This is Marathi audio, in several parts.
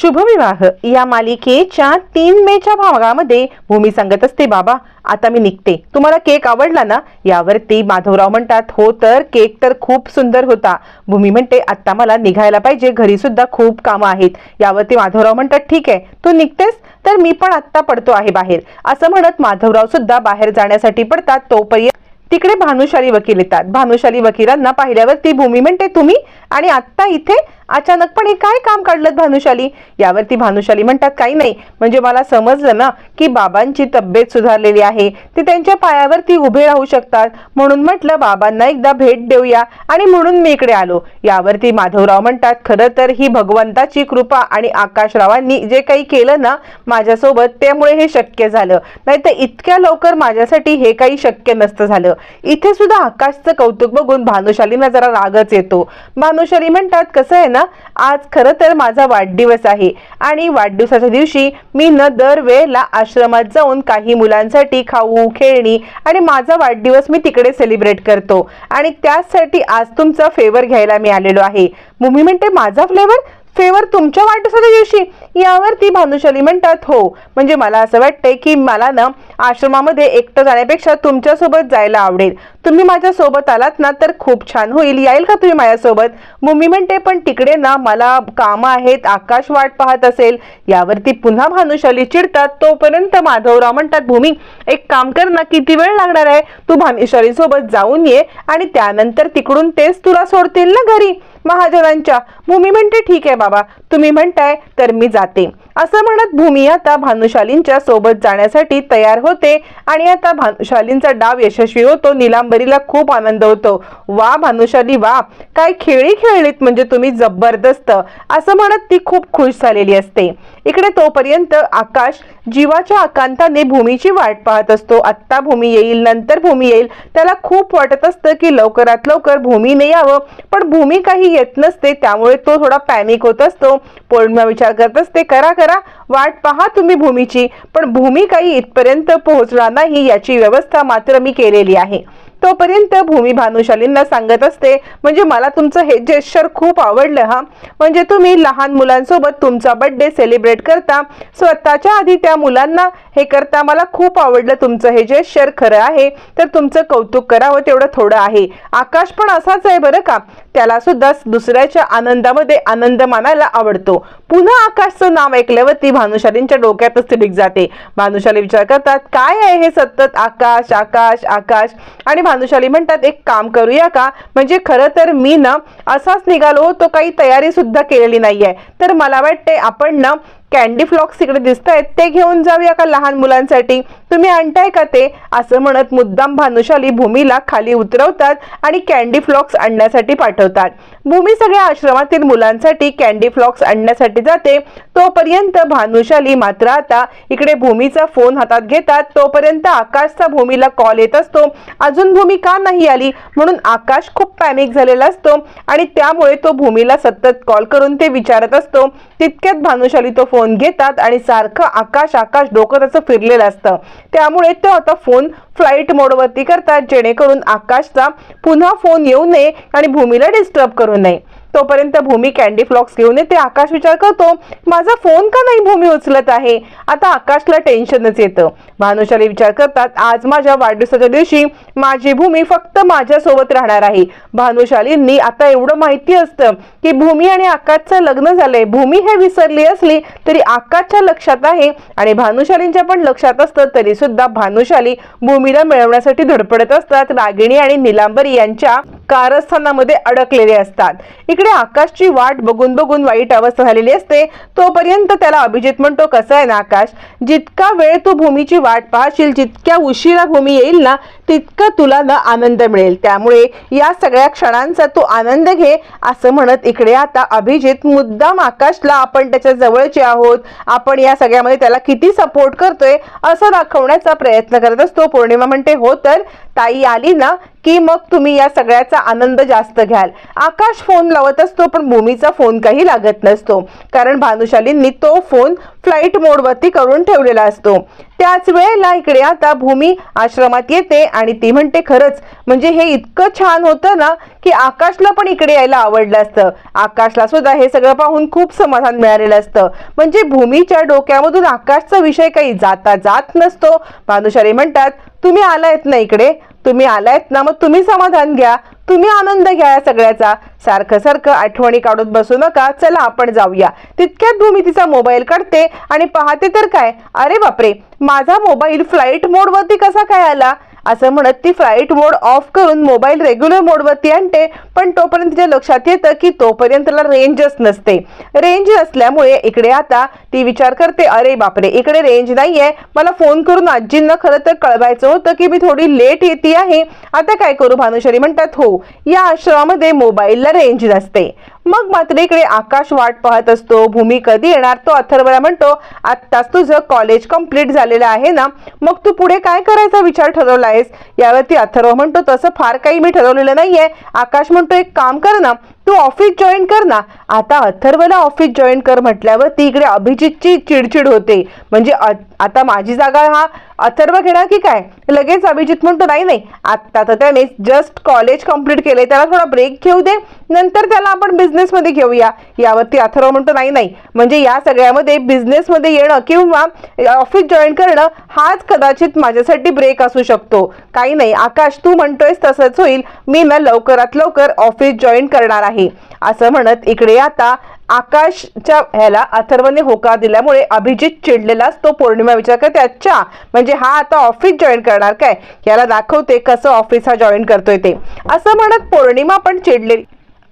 शुभविवाह. या मालिकेच्या तीन मेच्या भागामध्ये भूमी सांगत असते बाबा आता मी निघते. तुम्हाला केक आवडला ना? यावरती माधवराव म्हणतात हो तर केक तर खूप सुंदर होता. भूमी म्हणते आता मला निघायला पाहिजे. घरी सुद्धा खूप कामं आहेत. यावरती माधवराव म्हणतात ठीक आहे तू निघतेस तर मी पण आत्ता पडतो आहे बाहेर. असं म्हणत माधवराव सुद्धा बाहेर जाण्यासाठी पडतात. तोपर्यंत तिकडे भानुशाली वकील येतात. भानुशाली वकिलांना पाहिल्यावर ती भूमी म्हणते तुम्ही आणि आत्ता इथे अचानकपणे काय काम काढलं भानुशाली? यावरती भानुशाली म्हणतात काही नाही. म्हणजे मला समजलं ना की बाबांची तब्येत सुधारलेली आहे. ते त्यांच्या पायावरती उभे राहू शकतात. म्हणून म्हटलं बाबांना एकदा भेट देऊया आणि म्हणून मी इकडे आलो. यावरती माधवराव म्हणतात खरं तर ही भगवंताची कृपा आणि आकाशरावांनी जे काही केलं ना माझ्यासोबत त्यामुळे हे शक्य झालं. नाहीतर इतक्या लवकर माझ्यासाठी हे काही शक्य नसतं झालं. इथे सुद्धा आकाशचं कौतुक बघून भानुशालींना जरा रागच येतो. भानुशाली म्हणतात कसं आहे ना आज खरं तर माझा वाढदिवस आहे. आणि वाढदिवसाच्या दिवशी मी न दरवेळेला आश्रमात जाऊन काही मुलांसाठी खाऊ खेळणी आणि माझा वाढदिवस मी तिकडे सेलिब्रेट करतो. आणि त्याचसाठी आज तुमचा फेवर घ्यायला मी आलेलो आहे. मुमी म्हणते माझा फ्लेवर फेवर तुमच्या वाढदिवसाच्या दिवशी यावरती भानुशाली म्हणतात हो. म्हणजे मला असं वाटतंय की मला ना आश्रमामध्ये एकटं जाण्यापेक्षा तुमच्यासोबत जायला आवडेल. तुम्ही माझ्या सोबत आलात ना तर खूप छान होईल. याईल का तुम्ही माझ्यासोबत? मम्मी म्हणते पण तिकडे ना मला कामं आहेत आकाश वाट पाहत असेल. यावरती पुन्हा भानुशाली चिडतात. तोपर्यंत माधवराव म्हणतात भूमी एक काम कर ना किती वेळ लागणार आहे? तू भानुशाली सोबत जाऊन ये आणि त्यानंतर तिकडून तेच तुला सोडतील ना घरी. महाजनांच्या भूमी म्हणते ठीक आहे बाबा तुम्ही म्हणताय तर मी जाते. असं म्हणत भूमी आता भानुशालींच्या सोबत जाण्यासाठी तयार होते आणि आता भानुशालींचा डाव यशस्वी होतो. निलांबरीला खूप आनंद होतो. वा भानुशाली वा. काय खेळी खेळलीत म्हणजे तुम्ही जबरदस्त. असं म्हणत ती खूप खुश झालेली असते. इकडे तोपर्यंत आकाश जीवाच्या आकांताने भूमीची वाट पाहत असतो. आत्ता भूमी येईल नंतर भूमी येईल. त्याला खूप वाटत असतं की लवकरात लवकर भूमीने यावं. पण भूमी काही येत नसते त्यामुळे तो थोडा पॅनिक होत असतो. पौर्णिमा विचार करत असते करा करा. वाट पहा तुम्ही भूमीची. पण भूमी काही इथपर्यंत पोहोचणार नाही याची व्यवस्था मात्र मी केलेली आहे. तोपर्यंत भूमी भानुशालींना सांगत असते म्हणजे मला तुमचं हे जेस्चर खूप आवडलं हा? म्हणजे तुम्ही लहान मुलांसोबत तुमचा बर्थडे सेलिब्रेट करता स्वतःच्या आधी त्या मुलांना हे करता मला खूप आवडलं तुमचं हे जेस्चर खरं आहे तर तुमचं कौतुक करावं तेवढं थोडं आहे. आकाश पण असाच आहे बरं का? त्याला सुद्धा दुसऱ्याच्या आनंदामध्ये आनंद मानायला आवडतो. पुन्हा आकाशचं नाव ऐकल्यावर ती भानुशालींच्या डोक्यातच तिडीक जाते. भानुशाली विचार करतात काय आहे हे सतत? आकाश आकाश आकाश. आणि भानुशाली म्हणतात एक काम करूया का? म्हणजे खरं तर मी ना असाच निघालो होतो काही तयारी सुद्धा केलेली नाहीये. तर मला वाटते आपण ना कॅन्डी फ्लॉक्स इकडे दिसत आहेत ते घेऊन जाऊया का लहान मुलांसाठी? तुम्ही आणताय का ते? असं म्हणत मुद्दाम भानुशाली भूमीला खाली उतरवतात आणि कॅन्डी फ्लॉक्स आणण्यासाठी पाठवतात. भूमी सगळ्या आश्रमातील मुलांसाठी कॅन्डी फ्लॉक्स आणण्यासाठी जाते. तोपर्यंत भानुशाली मात्र आता इकडे भूमीचा फोन हातात घेतात. तोपर्यंत आकाशचा भूमीला कॉल येत असतो. अजून भूमी का नाही आली? म्हणून आकाश खूप पॅनिक झालेला असतो आणि त्यामुळे तो भूमीला सतत कॉल करून ते विचारत असतो. तितक्यात भानुशाली तो फोन फोन घेतात आणि सारखं आकाश आकाश डोकं त्याचं फिरलेलं असतं. त्यामुळे तो आता फोन फ्लाईट मोडवरती करतात जेणेकरून आकाशचा पुन्हा फोन येऊ नये आणि भूमीला डिस्टर्ब करू नये. तोपर्यंत भूमी कॅन्डी फ्लॉक्स घेऊन येते. आकाश विचार करतो माझा फोन का नाही भूमी उचलत आहे? आता आकाशला टेन्शनच येतं. भानुशाली विचार करतात आज माझ्या वाढदिवसाच्या दिवशी माझी भूमी फक्त माझ्यासोबत राहणार आहे. भानुशालींनी आता एवढं माहिती असतं की भूमी आणि आकाशचं लग्न झालंय. भूमी हे विसरली असली तरी आकाशच्या लक्षात आहे आणि भानुशालींच्या पण लक्षात असतं. तरी सुद्धा भानुशाली भूमीला मिळवण्यासाठी धडपडत असतात. रागिणी आणि निलांबरी यांच्या कारस्थानामध्ये अडकलेले असतात. इकडे आकाशची वाट बघून बघून वाईट अवस्था झालेली असते. तोपर्यंत त्याला अभिजित म्हणतो कसं आहे ना आकाश? जितका वेळ तू भूमीची वाट पाहशील जितक्या उशिरा भूमी येईल ना तितकं तुला ना आनंद मिळेल. त्यामुळे या सगळ्या क्षणांचा तू आनंद घे असं म्हणत इकडे आता अभिजित मुद्दाम आकाशला आपण त्याच्या जवळचे आहोत. आपण या सगळ्यामध्ये त्याला किती सपोर्ट करतोय असं दाखवण्याचा प्रयत्न करत असतो. पौर्णिमा म्हणते हो तर ताई आली ना की मग तुम्ही या सगळ्याचा आनंद जास्त घ्याल. आकाश फोन लावत असतो पण भूमीचा फोन काही लागत नसतो. कारण भानुशालींनी तो फोन फ्लाईट मोडवरती करून ठेवलेला असतो. त्याच वेळेला इकडे आता भूमी आश्रमात येते आणि ती म्हणते खरंच म्हणजे हे इतकं छान होतं ना की आकाशला पण इकडे यायला आवडलं असतं. आकाशला सुद्धा हे सगळं पाहून खूप समाधान मिळालेलं असतं. म्हणजे भूमीच्या डोक्यामधून आकाशचा विषय काही जाता जात नसतो. भानुशाली म्हणतात तुम्ही आलायत ना इकडे? तुम्ही आलायत ना मग तुम्ही समाधान घ्या. तुम्ही आनंद घ्या या सगळ्याचा. सारखं सारखं आठवणी काढून बसू नका. चला आपण जाऊया. तितक्यात भूमी तिचा मोबाईल काढते आणि पाहते तर काय? अरे बापरे! माझा मोबाईल फ्लाईट मोडवरती कसा काय आला? असं म्हणत ती फ्लाईट मोड ऑफ करून मोबाईल रेग्युलर मोडवरती आणते. पण तोपर्यंत तिच्या लक्षात येतं की तोपर्यंत त्याला रेंजच नसते. रेंज नसल्यामुळे इकडे आता ती विचार करते अरे बापरे इकडे रेंज नाहीये. मला फोन करून आजींना खरं तर कळवायचं होतं की मी थोडी लेट येते आहे. आता काय करू भानुशरी म्हणतात हो या आश्रमामध्ये मोबाईलला रेंज नसते. मग मात्र इकडे आकाश वाट पाहत असतो. भूमी कधी येणार? तो अथर्वला म्हणतो आत्ताच तुझं कॉलेज कंप्लीट झालेलं आहे ना? मग तू पुढे काय करायचा विचार ठरवला आहेस यावरती अथर्व म्हणतो तसं फार काही मी ठरवलेलं नाहीये. आकाश म्हणतो एक काम कर ना तू ऑफिस जॉईन कर ना. आता अथर्वला ऑफिस जॉईन कर म्हटल्यावर ती इकडे अभिजितची चिडचिड होते. म्हणजे आता माझी जागा हा अथर्व घेणार की काय? लगेच अभिजित म्हणतो नाही नाही आत्ता तर त्याने जस्ट कॉलेज कंप्लीट केले त्याला थोडा ब्रेक घेऊ दे. नंतर त्याला आपण बिझनेसमध्ये घेऊया. यावरती अथर्व म्हणतो नाही नाही. म्हणजे या सगळ्यामध्ये बिझनेसमध्ये येणं किंवा ऑफिस जॉईन करणं हाच कदाचित माझ्यासाठी ब्रेक असू शकतो. काही नाही आकाश तू म्हणतोयस तसंच होईल. मी ना लवकरात लवकर ऑफिस जॉईन करणार आहे. असं म्हणत इकडे आता आकाशच्या ह्याला अथर्वने होकार दिल्यामुळे अभिजित चिडलेला असतो पौर्णिमा विचार करते अच्छा म्हणजे हा आता ऑफिस जॉईन करणार काय? याला दाखवते कसं ऑफिस हा जॉईन करतोय ते. असं म्हणत पौर्णिमा पण चिडलेली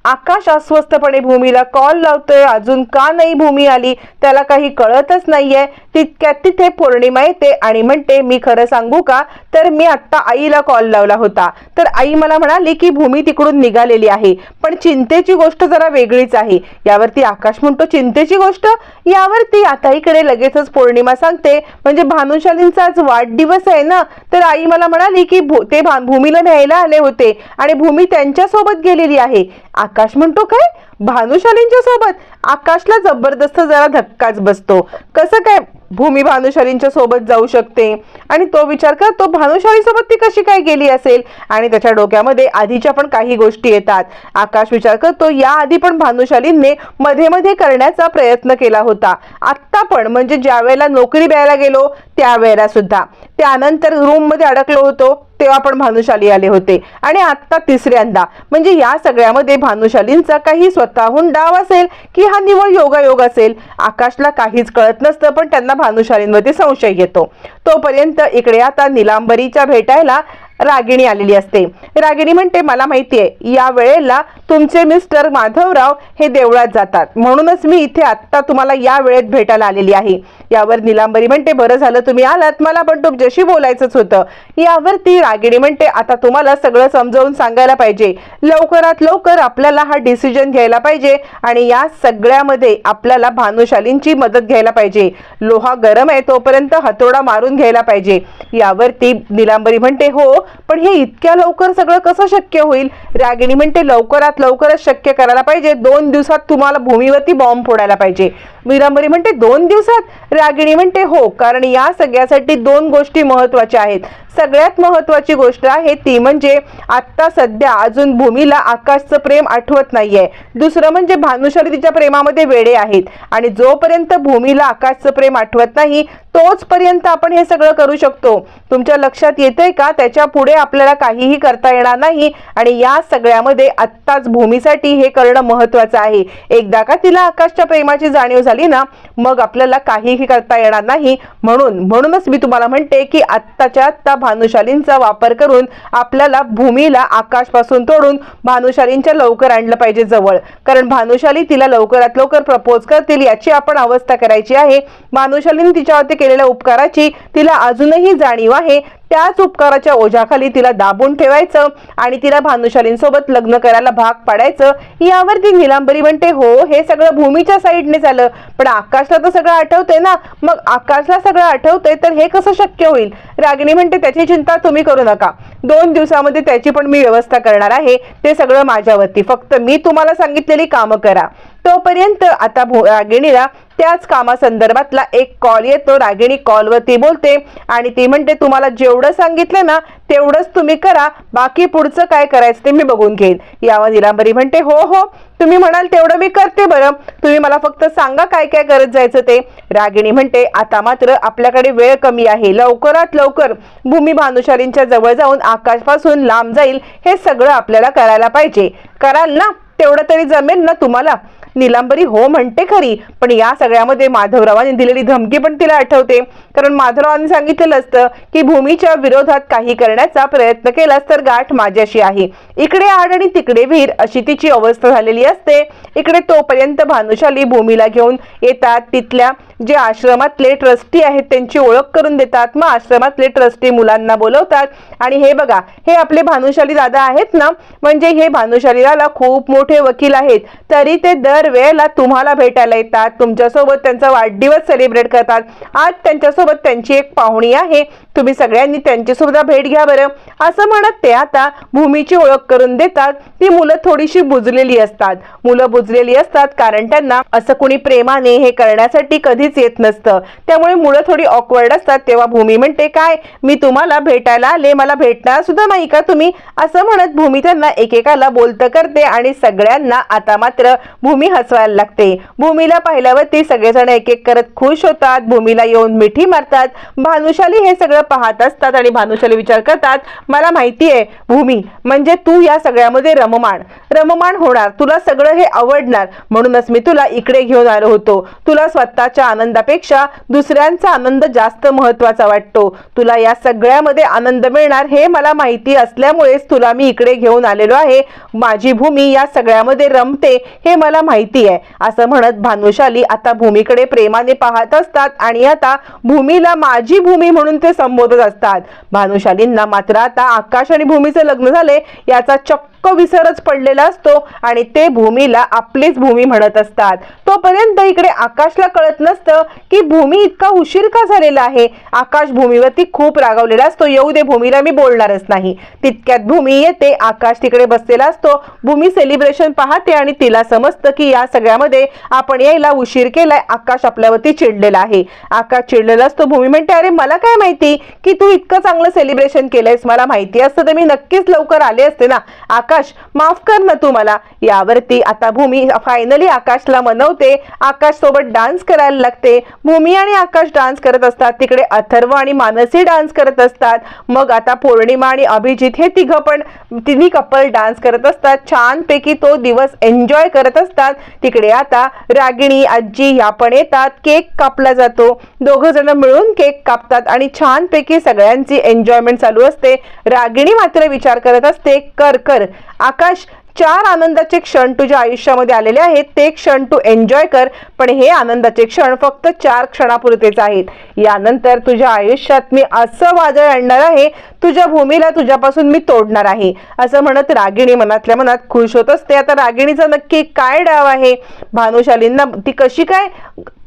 आकाश अस्वस्थपणे भूमीला कॉल लावतोय. अजून का नाही भूमी आली? त्याला काही कळतच नाहीये. तितक्यात तिथे पौर्णिमा येते आणि म्हणते मी खरं सांगू का? तर मी आत्ता आईला कॉल लावला होता. तर आई मला म्हणाली की भूमी तिकडून निघालेली आहे. पण चिंतेची गोष्ट जरा वेगळीच आहे. यावरती आकाश म्हणतो चिंतेची गोष्ट? यावरती आता इकडे लगेचच पौर्णिमा सांगते. म्हणजे भानुशालींचा आज वाढदिवस आहे ना? तर आई मला म्हणाली की भू- ते भूमीला न्यायला आले होते आणि भूमी त्यांच्यासोबत गेलेली आहे. आकाश म्हणतो काय? भानुशालींच्या सोबत. आकाशला जबरदस्त जरा धक्काच बसतो. कसं काय भूमी भानुशालींच्या सोबत जाऊ शकते? आणि तो विचार करतो भानुशाली सोबत ती कशी काय गेली असेल? आणि त्याच्या डोक्यामध्ये आधीच्या पण काही गोष्टी येतात. आकाश विचार करतो या आधी पण भानुशालींनी मध्ये मध्ये करण्याचा प्रयत्न केला होता. आत्ता पण म्हणजे ज्या वेळेला नोकरी द्यायला गेलो त्यावेळेला सुद्धा त्यानंतर रूममध्ये अडकलो होतो तेव्हा पण भानुशाली आले होते. आणि आत्ता तिसऱ्यांदा. म्हणजे या सगळ्यामध्ये भानुशालींचा काही स्वतःहून डाव असेल की हा निवळ योगायोग असेल आकाशला काहीच कळत नसतं पण त्यांना भानुशालींवरती संशय येतो. तोपर्यंत इकडे आता निलांबरीच्या भेटायला रागिणी आलेली असते. रागिणी म्हणते मला माहितीये या वेळेला तुमचे मिस्टर माधवराव हे देवळात जातात. म्हणूनच मी इथे आत्ता तुम्हाला या वेळेत भेटायला आलेली आहे. यावर निलांबरी म्हणते बरं झालं तुम्ही आलात. मला पण तुमच्याशी बोलायचंच होतं. यावर ती रागिणी म्हणते आता तुम्हाला सगळं समजावून सांगायला पाहिजे. लवकरात लवकर आपल्याला हा डिसिजन घ्यायला पाहिजे आणि या सगळ्यामध्ये आपल्याला भानुशालींची मदत घ्यायला पाहिजे. लोहा गरम आहे तोपर्यंत हतोडा मारून घ्यायला पाहिजे. यावर ती निलांबरी म्हणते हो पण हे इतक्या लवकर सगळं कसं शक्य होईल? रागिणी म्हणते लवकरात लवकरच शक्य करायला पाहिजे. दोन दिवसात तुम्हाला भूमीवरती बॉम्ब फोडायला पाहिजे. निलांबरी म्हणते दोन दिवसात? रागिणी म्हणते हो कारण या सगळ्यासाठी दोन गोष्टी महत्त्वाच्या आहेत. सगळ्यात महत्वाची गोष्ट आहे ती म्हणजे आत्ता सध्या अजून भूमीला आकाशचं प्रेम आठवत नाहीये. दुसरं म्हणजे भानुशाली तिच्या प्रेमामध्ये वेडे आहेत. आणि जोपर्यंत भूमीला आकाशचं प्रेम आठवत नाही तोचपर्यंत आपण हे सगळं करू शकतो. तुमच्या लक्षात येतंय का? त्याच्या पुढे आपल्याला काहीही करता येणार नाही. आणि या सगळ्यामध्ये आत्ताच भूमीसाठी हे करणं महत्वाचं आहे. एकदा का तिला आकाशच्या प्रेमाची जाणीव झाली ना मग आपल्याला काहीही करता येणार नाही. म्हणून म्हणूनच मी तुम्हाला म्हणते की आत्ताच्या आत्ता भानुशालींचा वापर करून आपल्याला भूमीला आकाशपासून तोडून भानुशालींच्या लवकर आणलं पाहिजे जवळ. कारण भानुशाली तिला लवकरात लवकर प्रपोज करतील याची आपण अवस्था करायची आहे. भानुशालीने तिच्यावरती केलेल्या उपकाराची तिला अजूनही जाणीव आहे. त्याच उपकाराच्या ओझ्याखाली तिला दाबून ठेवायचं आणि तिला भानुशालींसोबत लग्न करायला भाग पाडायचं यावरती निलांबरी म्हणते हो हे सगळं भूमीच्या साईडने झालं. पण आकाशला तर सगळं आठवतंय ना. मग आकाशला सगळं आठवतंय तर हे कसं शक्य होईल? रागिणी म्हणते त्याची चिंता तुम्ही करू नका. दोन दिवसामध्ये त्याची पण मी व्यवस्था करणार आहे. ते सगळं माझ्यावरती. फक्त मी तुम्हाला सांगितलेली कामं करा. तोपर्यंत आता रागिणीला त्याच कामासंदर्भातला एक कॉल येतो. रागिणी कॉलवरती बोलते आणि ती म्हणते तुम्हाला जेवढं सांगितलं ना तेवढंच तुम्ही करा. बाकी पुढचं काय करायचं ते मी बघून घेईन. यावर निलांबरी म्हणते हो हो तुम्ही म्हणाल तेवढं मी करते बरं. तुम्ही मला फक्त सांगा काय काय करत जायचं ते. रागिणी म्हणते आता मात्र आपल्याकडे वेळ कमी आहे. लवकरात लवकर भूमी भानुशालींच्या जवळ जाऊन आकाशपासून लांब जाईल. हे सगळं आपल्याला करायला पाहिजे. कराल ना तेवढं तरी जमेल ना तुम्हाला. निलांबरी हो म्हणते खरी पण या सगळ्यामध्ये माधवरावांनी दिलेली धमकी पण तिला आठवते. कारण माधवरावांनी सांगितलेलं असतं की भूमीच्या विरोधात काही करण्याचा प्रयत्न केलास तर गाठ माझ्याशी आहे. इकडे आड आणि तिकडे वीर अशी तिची अवस्था झालेली असते. इकडे तोपर्यंत भानुशाली भूमीला घेऊन येतात. तिथल्या जे आश्रमातले ट्रस्टी आहेत त्यांची ओळख करून देतात. मग आश्रमातले ट्रस्टी मुलांना बोलवतात. आणि हे बघा हे आपले भानुशाली दादा आहेत ना? म्हणजे हे भानुशाली दादा खूप मोठे वकील आहेत. तरी ते दर दरवेळेला तुम्हाला भेटायला येतात तुमच्यासोबत त्यांचा वाढदिवस सेलिब्रेट करतात. आज त्यांच्यासोबत त्यांची एक पाहुणी आहे. तुम्ही सगळ्यांनी त्यांची सुद्धा भेट घ्या बरं. असं म्हणत ते आता भूमीची ओळख करून देतात. ती मुलं थोडीशी बुजलेली असतात. मुलं बुजलेली असतात कारण त्यांना असं कुणी प्रेमाने हे करण्यासाठी कधीच येत नसतं. त्यामुळे मुलं थोडी ऑकवर्ड असतात. तेव्हा भूमी म्हणते काय? मी तुम्हाला भेटायला आले. मला भेटणार सुद्धा नाही का तुम्ही? असं म्हणत भूमी त्यांना एकेकाला बोलतं करते आणि सगळ्यांना आता मात्र भूमी हसवायला लागते. भूमीला पाहिल्यावरती सगळेजण एक एक करत खुश होतात. भूमीला येऊन मिठी मारतात. भानुशाली हे सगळं पाहत असतात आणि भानुशाली विचार करतात मला माहिती आहे भूमी म्हणजे तू या सगळ्यामध्ये रममाण. रममाण होणार. तुला सगळं हे आवडणार. म्हणूनच मी तुला इकडे घेऊन आलो होतो. तुला स्वतःच्या आनंदापेक्षा दुसऱ्यांचा आनंद जास्त महत्त्वाचा वाटतो. तुला या सगळ्यामध्ये आनंद मिळणार हे मला माहिती असल्यामुळेच तुला मी इकडे घेऊन आलेलो आहे. माझी भूमी या सगळ्यामध्ये रमते हे मला माहिती माहिती आहे. असं म्हणत भानुशाली आता भूमीकडे प्रेमाने पाहत असतात आणि आता भूमीला माझी भूमी म्हणून ते संबोधत असतात. भानुशालींना मात्र आता आकाश आणि भूमीचे लग्न झाले याचा चक्क विसरच पडलेला असतो आणि ते भूमीला आपलीच भूमी म्हणत असतात. तोपर्यंत इकडे आकाशला कळत नसतं की भूमी इतका उशीर का झालेला आहे? आकाश भूमीवरती खूप रागावलेला असतो. येऊ दे भूमीला मी बोलणारच नाही. तितक्यात भूमी येते आकाश तिकडे बसलेला असतो. भूमी सेलिब्रेशन पाहते आणि तिला समजतं की की या सगळ्यामध्ये आपण यायला उशीर केलाय. आकाश आपल्यावरती चिडलेला आहे. आकाश चिडलेला असतो. भूमी म्हणते अरे मला काय माहिती? की तू इतकं चांगलं सेलिब्रेशन केलंयस. मला माहिती असतं तर मी नक्कीच लवकर आले असते ना. आकाश माफ कर ना तू मला. यावरती आता भूमी फायनली आकाशला मनवते. आकाश सोबत डान्स करायला लागते. भूमी आणि आकाश डान्स करत असतात. तिकडे अथर्व आणि मानसी डान्स करत असतात. मग आता पौर्णिमा आणि अभिजित हे तिघं पण तिन्ही कपल डान्स करत असतात. छानपैकी तो दिवस एन्जॉय करत असतात. तिकडे आता रागिणी आजी ह्या पण येतात केक कापला जातो. दोघं जण मिळून केक कापतात आणि छानपैकी सगळ्यांची एन्जॉयमेंट चालू असते. रागिणी मात्र विचार करत असते कर कर. आकाश चार आनंदाचे क्षण तुझ्या आयुष्यामध्ये आलेले आहेत. ते क्षण तू एन्जॉय कर पण हे आनंदाचे क्षण फक्त चार क्षणापुरतेच आहेत. यानंतर तुझ्या आयुष्यात मी असं वादळ आणणार आहे तुझ्या भूमीला तुझ्यापासून मी तोडणार आहे. असं म्हणत रागिणी मनातल्या मनात खुश होत असते. आता रागिणीचा नक्की काय डाव आहे? भानुशालींना ती कशी काय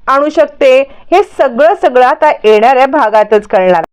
आणू शकते? हे सगळं सगळं आता येणाऱ्या भागातच कळणार.